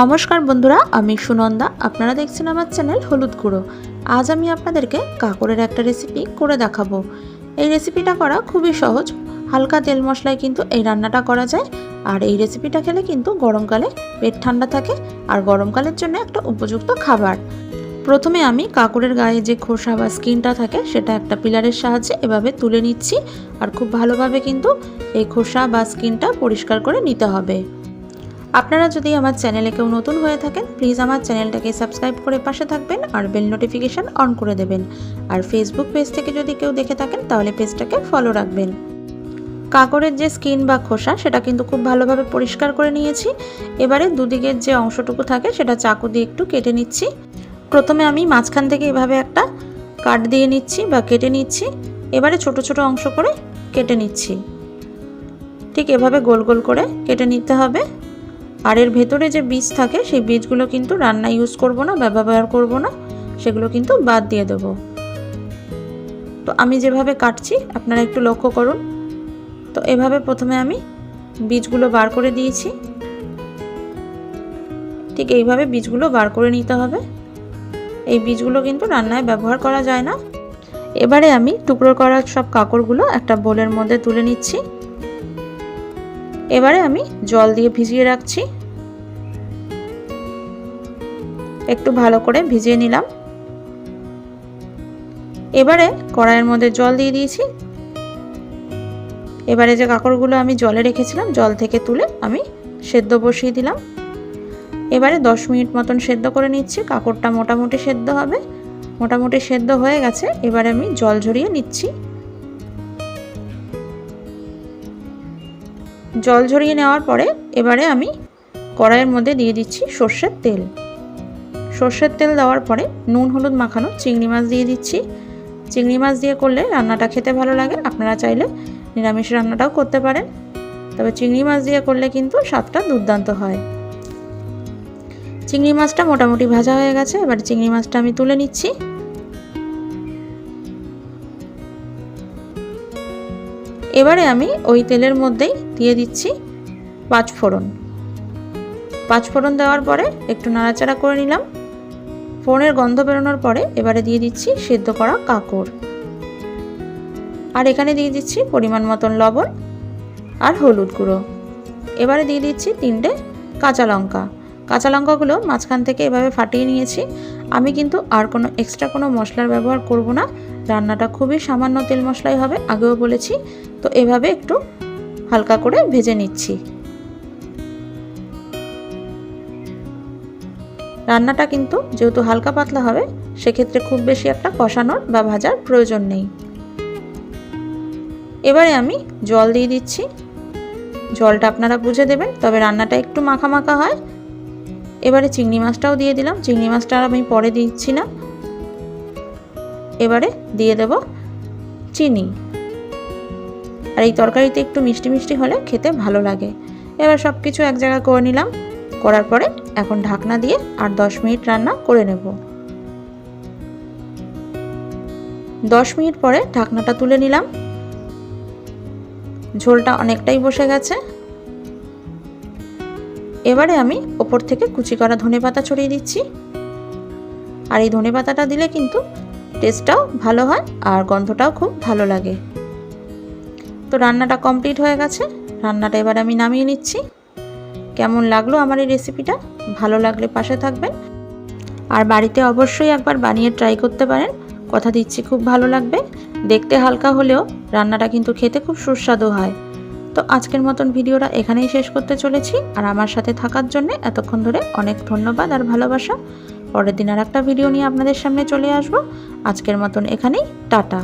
নমস্কার বন্ধুরা, আমি সুনন্দা। আপনারা দেখছেন আমার চ্যানেল হলুদ গুঁড়ো। আজ আমি আপনাদেরকে কাঁকড়ের একটা রেসিপি করে দেখাবো। এই রেসিপিটা করা খুবই সহজ। হালকা তেল মশলায় কিন্তু এই রান্নাটা করা যায়। আর এই রেসিপিটা খেলে কিন্তু গরমকালে পেট ঠান্ডা থাকে আর গরমকালের জন্য একটা উপযুক্ত খাবার। প্রথমে আমি কাঁকড়ের গায়ে যে খোসা বা স্কিনটা থাকে, সেটা একটা পিলারের সাহায্যে এভাবে তুলে নিচ্ছি। আর খুব ভালোভাবে কিন্তু এই খোসা বা স্কিনটা পরিষ্কার করে নিতে হবে। আপনারা যদি আমার চ্যানেলে কেউ নতুন হয়ে থাকেন প্লিজ আমার চ্যানেলটাকে সাবস্ক্রাইব করে পাশে থাকবেন আর বেল নোটিফিকেশান অন করে দেবেন। আর ফেসবুক পেজ থেকে যদি কেউ দেখে থাকেন, তাহলে পেজটাকে ফলো রাখবেন। কাকড়ের যে স্কিন বা খোসা, সেটা কিন্তু খুব ভালোভাবে পরিষ্কার করে নিয়েছি। এবারে দুদিকের যে অংশটুকু থাকে, সেটা চাকু দিয়ে একটু কেটে নিচ্ছি। প্রথমে আমি মাঝখান থেকে এভাবে একটা কাট দিয়ে নিচ্ছি বা কেটে নিচ্ছি। এবারে ছোট ছোট অংশ করে কেটে নিচ্ছি। ঠিক এভাবে গোল গোল করে কেটে নিতে হবে। আর এর ভেতরে যে বীজ থাকে, সেই বীজগুলো কিন্তু রান্না ইউজ করব না, ব্যবহার করব না, সেগুলো কিন্তু বাদ দিয়ে দেবো। তো আমি যেভাবে কাটছি, আপনারা একটু লক্ষ্য করুন। তো এভাবে প্রথমে আমি বীজগুলো বার করে দিয়েছি। ঠিক এইভাবে বীজগুলো বার করে নিতে হবে। এই বীজগুলো কিন্তু রান্নায় ব্যবহার করা যায় না। এবারে আমি টুকরো করা সব কাঁকড়গুলো একটা বোলের মধ্যে তুলে নিচ্ছি। এবারে আমি জল দিয়ে ভিজিয়ে রাখছি। একটু ভালো করে ভিজিয়ে নিলাম। এবারে কড়াইয়ের মধ্যে জল দিয়ে দিয়েছি। এবারে যে কাঁকড়গুলো আমি জলে রেখেছিলাম, জল থেকে তুলে আমি সেদ্ধ বসিয়ে দিলাম। এবারে দশ মিনিট মতন সেদ্ধ করে নিচ্ছি। কাঁকড়টা মোটামুটি সেদ্ধ হবে। মোটামুটি সেদ্ধ হয়ে গেছে। এবারে আমি জল ঝরিয়ে নিচ্ছি। জল ঝরিয়ে নেওয়ার পরে এবারে আমি কড়াইয়ের মধ্যে দিয়ে দিচ্ছি সর্ষের তেল। সর্ষের তেল দেওয়ার পরে নুন, হলুদ মাখানো চিংড়ি মাছ দিয়ে দিচ্ছি। চিংড়ি মাছ দিয়ে করলে রান্নাটা খেতে ভালো লাগে। আপনারা চাইলে নিরামিষ রান্নাটাও করতে পারেন। তবে চিংড়ি মাছ দিয়ে করলে কিন্তু স্বাদটা দুর্দান্ত হয়। চিংড়ি মাছটা মোটামুটি ভাজা হয়ে গেছে। এবার চিংড়ি মাছটা আমি তুলে নিচ্ছি। এবারে আমি ওই তেলের মধ্যেই দিয়ে দিচ্ছি পাঁচ ফোড়ন। পাঁচ ফোড়ন দেওয়ার পরে একটু নাড়াচাড়া করে নিলাম। ফোড়নের গন্ধ বেরোনোর পরে এবারে দিয়ে দিচ্ছি সেদ্ধ করা কাঁকড়। আর এখানে দিয়ে দিচ্ছি পরিমাণ মতন লবণ আর হলুদ গুঁড়ো। এবারে দিয়ে দিচ্ছি তিনটে কাঁচা লঙ্কা। কাঁচা লঙ্কাগুলো মাঝখান থেকে এভাবে ফাটিয়ে নিয়েছি। আমি কিন্তু আর কোনো এক্সট্রা কোনো মশলার ব্যবহার করব না। রান্নাটা খুবই সামান্য তেল মশলাই হবে, আগেও বলেছি। তো এভাবে একটু হালকা করে ভেজে নিচ্ছি। রান্নাটা কিন্তু যেহেতু হালকা পাতলা হবে, সেক্ষেত্রে খুব বেশি একটা কষানোর বা ভাজার প্রয়োজন নেই। এবারে আমি জল দিয়ে দিচ্ছি। জলটা আপনারা বুঝে দেবেন, তবে রান্নাটা একটু মাখা মাখা হয়। এবারে চিংড়ি মাছটাও দিয়ে দিলাম। চিংড়ি মাছটা আর আমি পরে দিচ্ছি না। এবারে দিয়ে দেব চিনি। আর এই তরকারিতে একটু মিষ্টি মিষ্টি হলে খেতে ভালো লাগে। এবার সব কিছু এক জায়গায় করে নিলাম। করার পরে এখন ঢাকনা দিয়ে আর দশ মিনিট রান্না করে নেব। দশ মিনিট পরে ঢাকনাটা তুলে নিলাম। ঝোলটা অনেকটাই বসে গেছে। এবারে আমি ওপর থেকে কুচি করা ধনে পাতা ছড়িয়ে দিচ্ছি। আর এই ধনে পাতাটা দিলে কিন্তু টেস্টটাও ভালো হয় আর গন্ধটাও খুব ভালো লাগে। তো রান্নাটা কমপ্লিট হয়ে গেছে। রান্নাটা এবার আমি নামিয়ে নিচ্ছি। কেমন লাগল আমার এই রেসিপিটা ভালো লাগলে পাশে থাকবেন। আর বাড়িতে অবশ্যই একবার বানিয়ে ট্রাই করতে পারেন। কথা দিচ্ছি, খুব ভালো লাগবে। দেখতে হালকা হলেও রান্নাটা কিন্তু খেতে খুব সুস্বাদু হয়। তো আজকের মতন ভিডিওটা এখানেই শেষ করতে চলেছি। আর আমার সাথে থাকার জন্য এতক্ষণ ধরে অনেক ধন্যবাদ আর ভালোবাসা। পরের দিন আর একটা ভিডিও নিয়ে আপনাদের সামনে চলে আসব। আজকের মতন এখানেই টাটা।